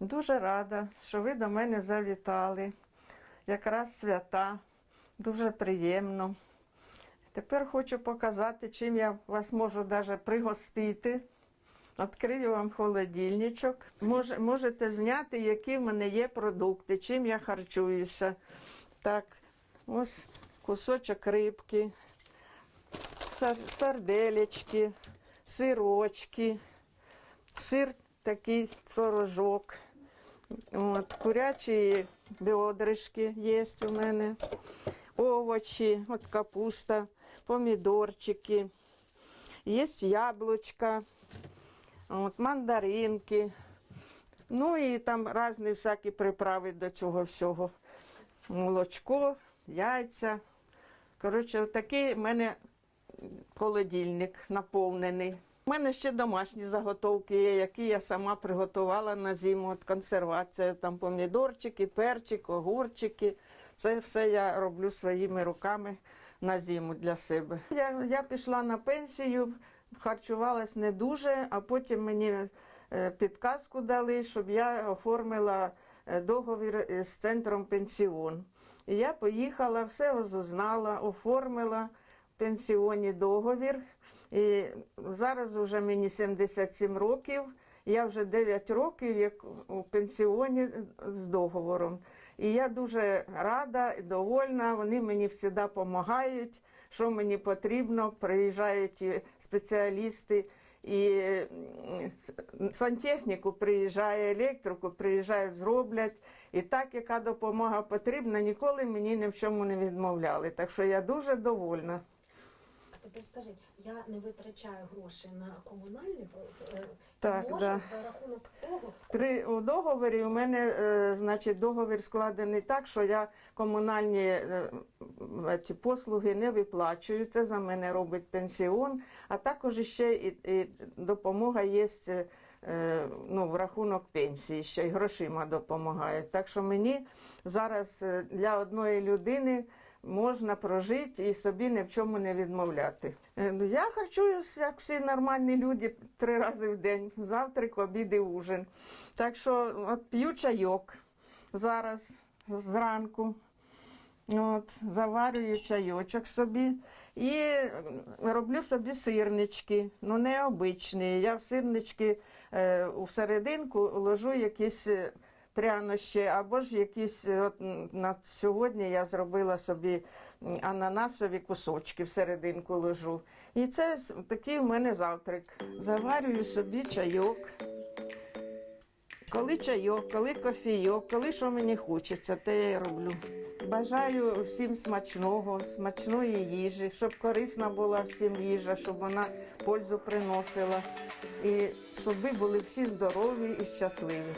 Дуже рада, що ви до мене завітали. Якраз свята, дуже приємно. Тепер хочу показати, чим я вас можу навіть пригостити. Відкрию вам холодильничок. Мож, можете зняти, які в мене є продукти, чим я харчуюся. Так, ось кусочок рибки, сар- сарделечки, сирочки, сир такий творожок. От, курячі бедришки є у мене, овочі, от капуста, помідорчики, є яблучка, от, мандаринки. Ну і там різні всякі приправи до цього всього. Молочко, яйця. Коротше, такий в мене холодильник наповнений. У мене ще домашні заготовки є, які я сама приготувала на зиму. От консервація, там помідорчики, перчик, огурчики. Це все я роблю своїми руками на зиму для себе. Я, я пішла на пенсію, харчувалась не дуже, а потім мені е, підказку дали, щоб я оформила е, договір е, з центром пенсіон. І я поїхала, все розузнала, оформила в пенсіоні договір. І зараз вже мені 77 років. Я вже 9 років як у пенсіоні з договором. І я дуже рада і довольна. Вони мені завжди допомагають, що мені потрібно. Приїжджають і спеціалісти, і сантехніку приїжджає, електрику приїжджають, зроблять. І так, яка допомога потрібна, ніколи мені ні в чому не відмовляли. Так що я дуже довольна. Тепер скажіть, я не витрачаю гроші на комунальні, е, Так, можу да. за рахунок цього При у договорі у мене е, значить, договір складений так, що я комунальні е, е, послуги не виплачую. Це за мене робить пенсіон, а також ще і, і допомога є е, ну, в рахунок пенсії, ще й грошима допомагають. Так що мені зараз для одної людини. Можна прожити і собі ні в чому не відмовляти. Е, ну, Я харчуюся, як всі нормальні люди, три рази в день: завтрак, обід і ужин. Так що от п'ю чайок зараз зранку. От, заварюю чайочок собі і роблю собі сирнички, ну не обичні. Я в сирнички е, у серединку ложу якісь е, прянощі, або ж якісь е, от, на сьогодні я зробила собі ананасові кусочки в серединку ложу. І це такий в мене завтрак. Заварюю собі чайок. Коли чайок, коли кофійок, коли що мені хочеться, те я й роблю. Бажаю всім смачного, смачної їжі, щоб корисна була всім їжа, щоб вона пользу приносила. І щоб ви були всі здорові і щасливі.